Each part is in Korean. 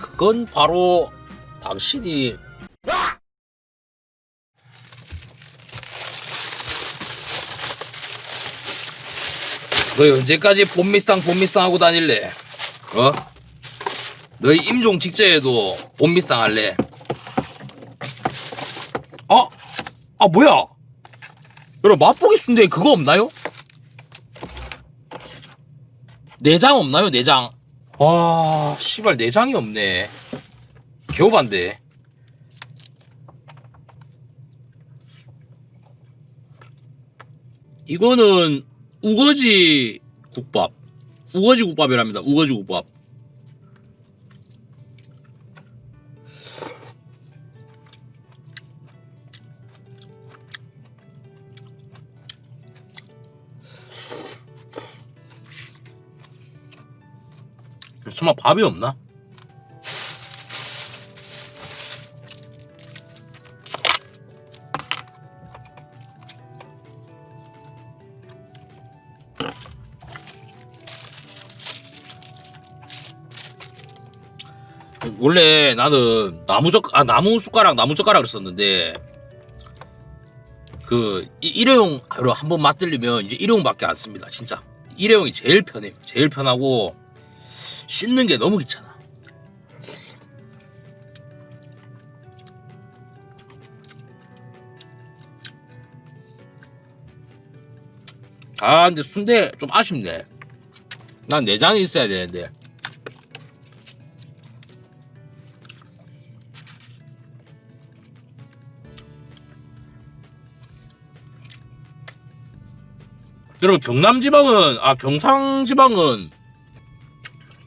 그건 바로 당신이 너 언제까지 본미상 본미상 하고 다닐래? 어? 너희 임종 직제에도 본미상 할래? 아, 아 뭐야? 여러분 맛보기 순대 그거 없나요? 내장 없나요 내장? 와 씨발 내장이 없네. 개오반데. 이거는 우거지 국밥. 우거지 국밥이랍니다. 우거지 국밥 설마 밥이 없나? 원래 나는 나무젓 아 나무 숟가락 나무 젓가락을 썼는데 그 이- 일회용으로 한번 맛들리면 이제 일회용밖에 안 씁니다 진짜 일회용이 제일 편해요 제일 편하고 씻는 게 너무 귀찮아. 아, 근데 순대 좀 아쉽네. 난 내장이 있어야 되는데. 여러분 경남 지방은 아 경상 지방은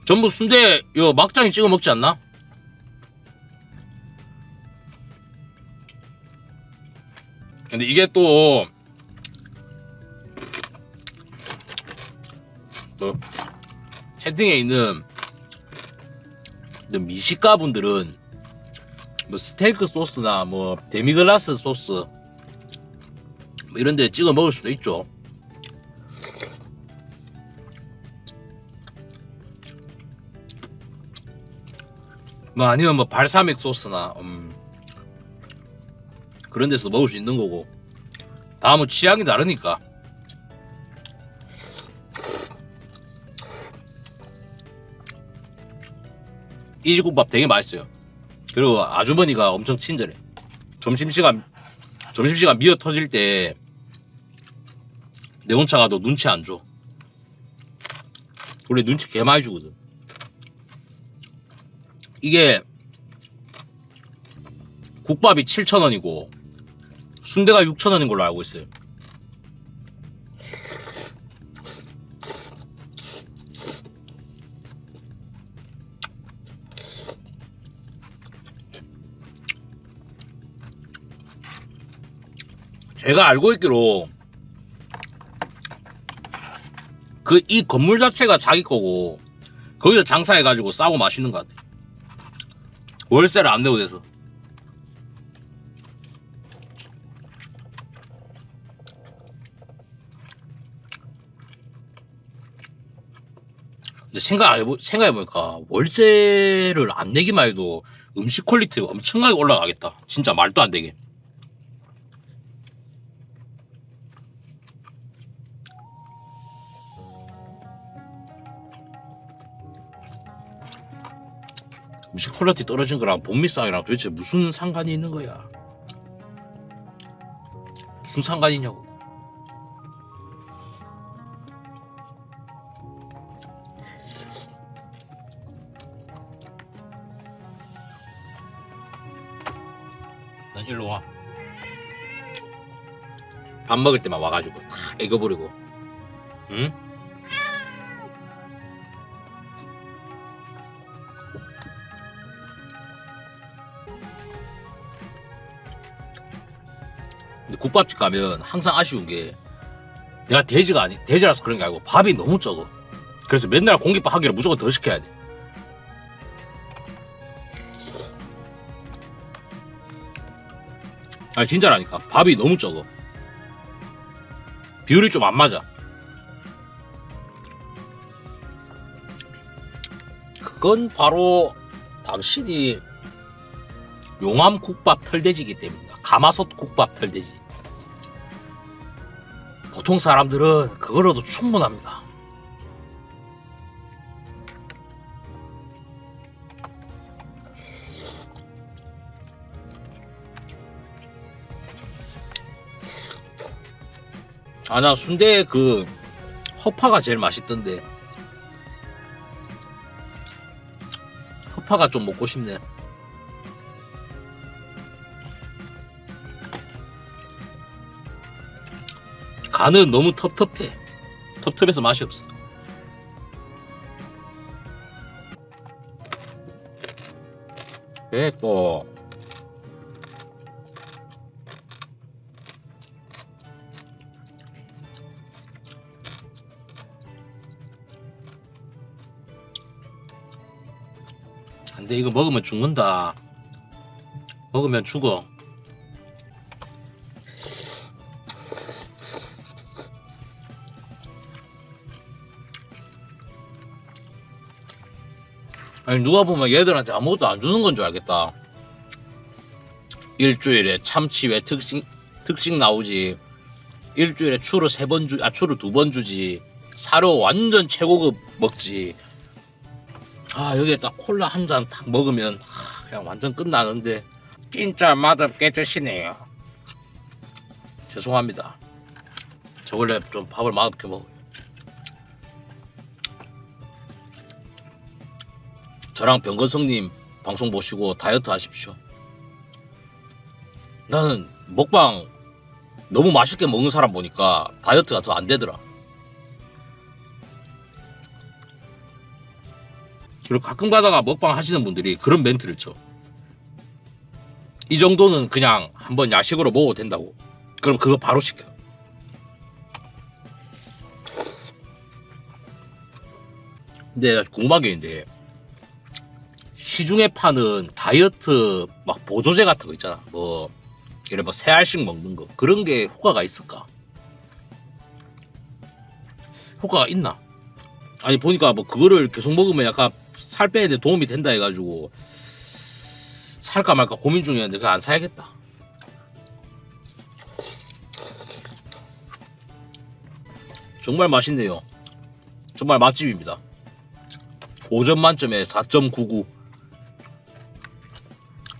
전부 순대 요 막장에 찍어 먹지 않나? 근데 이게 또, 또 채팅에 있는 그 미식가 분들은 뭐 스테이크 소스나 뭐 데미글라스 소스 뭐 이런 데 찍어 먹을 수도 있죠. 뭐 아니면 뭐 발사믹 소스나 음, 그런 데서 먹을 수 있는 거고. 다음은 취향이 다르니까. 이지국밥 되게 맛있어요. 그리고 아주머니가 엄청 친절해. 점심시간 점심시간 미어 터질 때 내 혼자 가도 눈치 안 줘. 원래 눈치 개 많이 주거든 이게 국밥이 7,000원이고 순대가 6,000원인 걸로 알고 있어요. 제가 알고 있기로 그 이 건물 자체가 자기 거고 거기서 장사해가지고 싸고 맛있는 것 같아. 월세를 안 내고 돼서. 근데 생각해보, 생각해보니까 월세를 안 내기만 해도 음식 퀄리티가 엄청나게 올라가겠다. 진짜 말도 안 되게. 음식 퀄리티 떨어진 거랑 본미상이랑 도대체 무슨 상관이 있는 거야? 무슨 상관이냐고. 난 일로 와. 밥 먹을 때만 와가지고 다 애겨버리고. 응? 국밥집 가면 항상 아쉬운 게 내가 돼지가 아니 돼지라서 그런 게 아니고 밥이 너무 적어. 그래서 맨날 공깃밥 하기를 무조건 더 시켜야 돼. 아니 진짜라니까 밥이 너무 적어. 비율이 좀 안 맞아. 그건 바로 당신이 용암 국밥 털돼지기 때문이다. 가마솥 국밥 털돼지. 보통 사람들은 그거로도 충분합니다. 아, 나 순대 그 허파가 제일 맛있던데. 허파가 좀 먹고 싶네. 간은 너무 텁텁해. 텁텁해서 맛이 없어. 왜 또, 근데 이거 먹으면 죽는다. 먹으면 죽어. 아니 누가 보면 얘들한테 아무것도 안 주는 건 줄 알겠다. 일주일에 참치 왜 특식 특식 나오지? 일주일에 추루 세번 주, 아 추루 두번 주지. 사료 완전 최고급 먹지. 아 여기에 딱 콜라 한 잔 딱 먹으면 하, 그냥 완전 끝나는데 진짜 맛없게 드시네요. 죄송합니다. 저 원래 좀 밥을 맛없게 먹어요. 저랑 병건성님 방송 보시고 다이어트 하십시오. 나는 먹방 너무 맛있게 먹는 사람 보니까 다이어트가 더 안 되더라. 그리고 가끔 가다가 먹방 하시는 분들이 그런 멘트를 쳐. 이 정도는 그냥 한번 야식으로 먹어도 된다고. 그럼 그거 바로 시켜. 근데 궁금한 게 있는데 시중에 파는 다이어트 막 보조제 같은 거 있잖아. 뭐 예를 뭐세 알씩 먹는 거 그런 게 효과가 있을까? 효과가 있나? 아니 보니까 뭐 그거를 계속 먹으면 약간 살 빼는데 도움이 된다 해가지고 살까 말까 고민 중이었는데 그거 안 사야겠다. 정말 맛있네요. 정말 맛집입니다. 5점 만점에 4.99.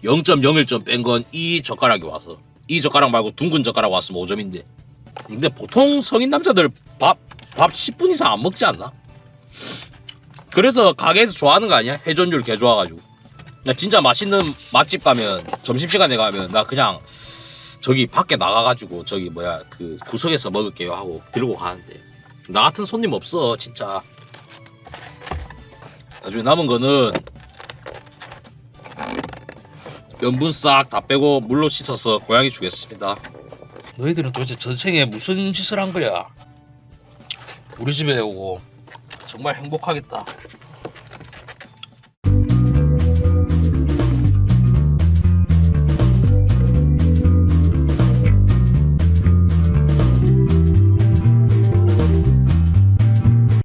0.01점 뺀 건 이 젓가락이 와서. 이 젓가락 말고 둥근 젓가락 왔으면 5점인데. 근데 보통 성인 남자들 밥, 밥 10분 이상 안 먹지 않나? 그래서 가게에서 좋아하는 거 아니야? 회전율 개 좋아가지고. 나 진짜 맛있는 맛집 가면, 점심시간에 가면, 나 그냥, 저기 밖에 나가가지고, 저기 뭐야, 그 구석에서 먹을게요 하고 들고 가는데. 나 같은 손님 없어, 진짜. 나중에 남은 거는, 염분 싹 다 빼고 물로 씻어서 고양이 주겠습니다. 너희들은 도대체 전생에 무슨 짓을 한 거야? 우리 집에 오고 정말 행복하겠다.